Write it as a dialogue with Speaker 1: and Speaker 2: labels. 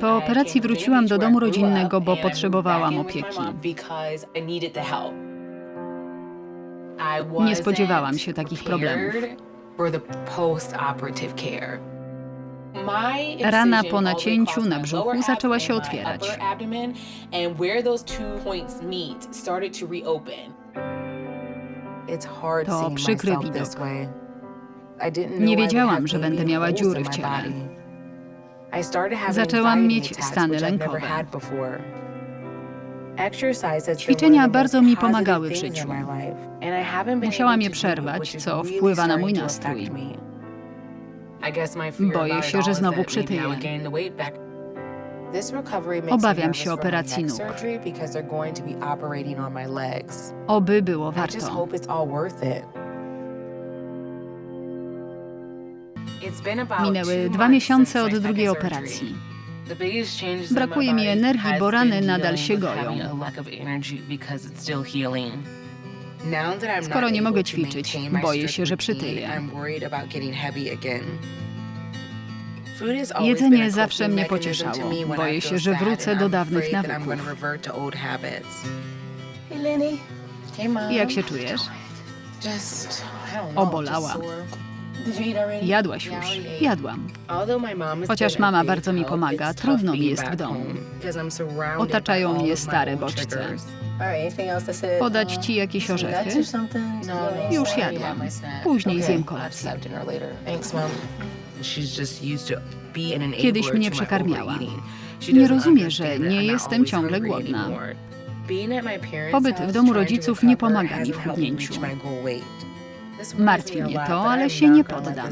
Speaker 1: Po operacji wróciłam do domu rodzinnego, bo potrzebowałam opieki. Nie spodziewałam się takich problemów. Rana po nacięciu na brzuchu zaczęła się otwierać.
Speaker 2: To przykry widok.
Speaker 1: Nie wiedziałam, że będę miała dziury w ciele. Zaczęłam mieć stany lękowe.
Speaker 2: Ćwiczenia bardzo mi pomagały w życiu.
Speaker 1: Musiałam je przerwać, co wpływa na mój nastrój.
Speaker 2: Boję się, że znowu przytyję.
Speaker 1: Obawiam się operacji nóg. Oby było warto. Minęły dwa miesiące od drugiej operacji.
Speaker 2: Brakuje mi energii, bo rany nadal się goją.
Speaker 1: Skoro nie mogę ćwiczyć, boję się, że przytyję.
Speaker 2: Jedzenie zawsze mnie pocieszało. Boję się, że wrócę do dawnych nawyków.
Speaker 1: Jak się czujesz? Obolała. Jadłaś już. Jadłam.
Speaker 2: Chociaż mama bardzo mi pomaga, trudno mi jest w domu.
Speaker 1: Otaczają mnie stare bodźce. Podać ci jakieś orzechy? Już jadłam. Później zjem kolację.
Speaker 2: Kiedyś mnie przekarmiała. Nie rozumie, że nie jestem ciągle głodna.
Speaker 1: Pobyt w domu rodziców nie pomaga mi w chudnięciu. Martwi mnie to, ale się nie poddam.